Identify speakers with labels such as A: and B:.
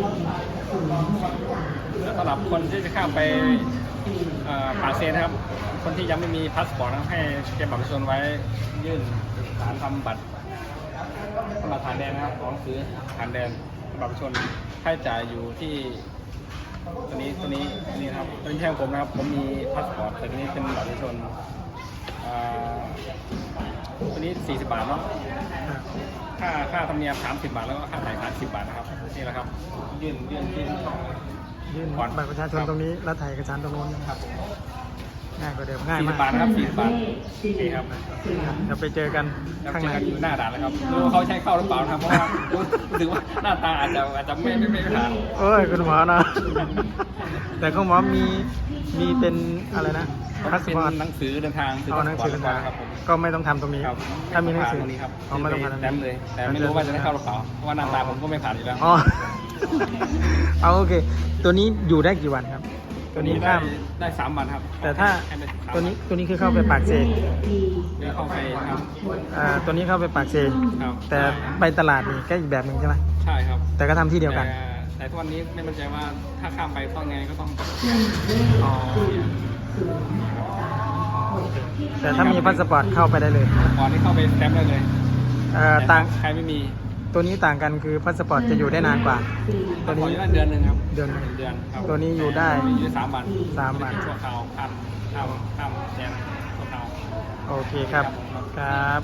A: แล้วสำหรับคนที่จะข้ามไปเอ่าเซนครับ คนที่ยังไม่มีพาสปอร์ตนะครับให้เก็บบัตรประชาชนไว้ยื่นฐานทำบัตรสำหรับฐานแดนนะครับของหนังสือฐานแดนบัตรประชาชนค่าจ่ายอยู่ที่ตัวนี้ตัวนี้ตัวนี้ครับตัวนี้แท่งผมนะครับ ผมมีพาสปอร์ตแต่นี้เป็นบัตรประชาชน ตัวนี้40บาทเนาะค่าค่าธรรมเนียม30บาทแล้วก็ค่าถ่ายผ่าน10บาทนะครับนี่แหละครับยื่นยื่นยื่น
B: ยื่น
A: ก่อน
B: บัตรประชาชน
A: ครับ
B: ตรงนี้แล้วถ่ายเอกสารตรงโน้น
A: ครับผม
B: ง่ายกว่าเดิมง่าย
A: 40
B: มาก
A: บาทนะครับ40บาทโอเคครับ
B: ครับเดี๋ยวไปเจอกัน
A: แล้ว
B: ข้าง
A: เจอ
B: ใน
A: กันอยู่หน้าด่านแล้วครับไม่รู้ว่าเขาใช้เข้าหรือเปล่านะครับเพราะว่ารู้สึกว่าหน้าตาอาจจะอาจจะไม่ไม่ไม่ผ่าน
B: โอ้ยคุณหมอเนาะแต่คุณหมอมีมีเป็นอะไรนะพาส
A: เป็น
B: ปอร์ต
A: หนังสือเดินทาง
B: เอาหนังสือเดินทาง
A: ครับผม
B: ก็ไม่ต้องทำตรงนี้
A: ครับ
B: ถ้ามีหนังสือ
A: ตรงนี้ครับ
B: อ๋อไม่ต้องผ่านตรง
A: แต้ม
B: นี้
A: เลย แต่ไม่รู้ว่าจะได้เข้าหรือเปล่าเพราะว่าหน้าตาผมก็ไม่ผ่านอยู่แล้ว
B: อ๋อ เอาโอเค ตัวนี้อยู่ได้กี่วันครับ ตัวนี้ข้าม
A: ได้สามวันครับ
B: แต่ถ้า
A: ให้ไปสาม
B: ตัวนี้ตัวนี้คือเข้าไปปากเซ
A: เดี๋ยวเข้าไปครับ
B: อ่าตัวนี้เข้าไปปากเซ
A: ครับ
B: แต่ไปตลาดนี่ก็อีกแบบหนึ่งใช่ไหม
A: ใช่ครับ
B: แต่ก็ทำที่เดียวกัน
A: แต่แต่ทุกวันนี้ไม่มั่นใจว่าถ้าข้ามไปต้องไงก็ต้อง
B: อ๋อแต่ถ้ามีพาสปอร์ตเข้าไปได้เลย
A: ก่อนที่เข้าไปสแตมป์ได้เลย
B: เอ่อต่าง
A: ใครไม่มี
B: ตัวนี้ต่างกันคือพาสปอร์ตจะอยู่ได้นานกว่า ตัว
A: ขอ
B: นี้
A: อยู่ได้เดือนหนึ่งครับ
B: เดือนหนึ่ง
A: เดือนครับ
B: ตัวนี้อยู่ได้
A: อยู่ได้สามวัน
B: สามวัน
A: ชั่วคราวข้ามข้ามข้ามแดนชั่วคราว
B: โอเคครับ ครับ